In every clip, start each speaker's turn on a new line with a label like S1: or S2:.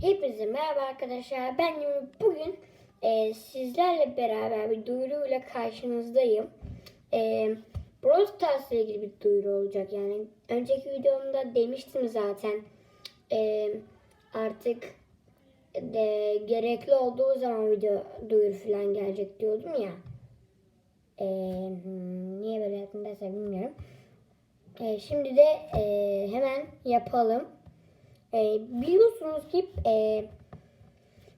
S1: Hepinize merhaba arkadaşlar. Ben bugün e, sizlerle beraber bir duyuruyla karşınızdayım. E, Brawl ile ilgili bir duyuru olacak. Yani önceki videomda demiştim zaten. E, artık de, gerekli olduğu zaman video duyuru falan gelecek diyordum ya. E, hmm, niye böyle yaptım bilmiyorum. E, şimdi de e, hemen yapalım. E, biliyorsunuz ki e,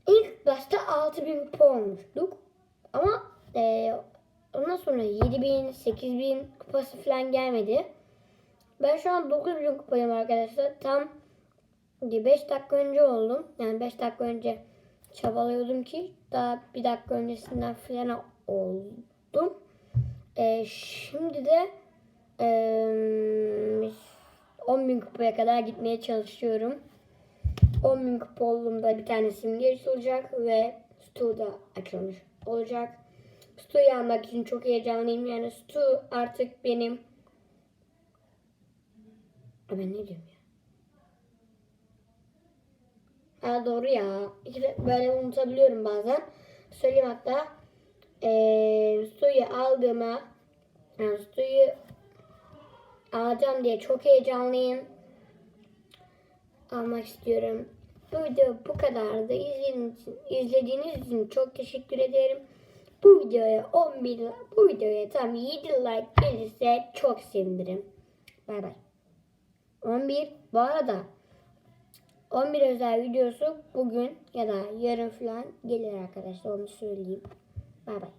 S1: ilk başta 6000 kupa olmuştuk. Ama e, ondan sonra 7000, 8000 kupası falan gelmedi. Ben şu an 9000 kupayım arkadaşlar. Tam 5 dakika önce oldum. Yani 5 dakika önce çabalıyordum ki daha bir dakika öncesinden falan oldum. E, şimdi de e, 10.000 kupaya kadar gitmeye çalışıyorum. 10.000 kupa olduğumda bir tane simge olacak ve Stu da açılmış olacak. Stu'yu almak için çok heyecanlıyım. Yani Stu artık benim... Ben ne diyorum ya? Ha doğru ya. Böyle unutabiliyorum bazen. Söyleyeyim hatta. Ee, Stu'yu aldığıma yani Stu'yu alacağım diye çok heyecanlıyım. Almak istiyorum. Bu video bu kadardı. İzlediğiniz için, izlediğiniz için çok teşekkür ederim. Bu videoya 11 bu videoya tam 7 like gelirse çok sevinirim. Bay bay. 11 bu arada 11 özel videosu bugün ya da yarın falan gelir arkadaşlar onu söyleyeyim. Bay bay.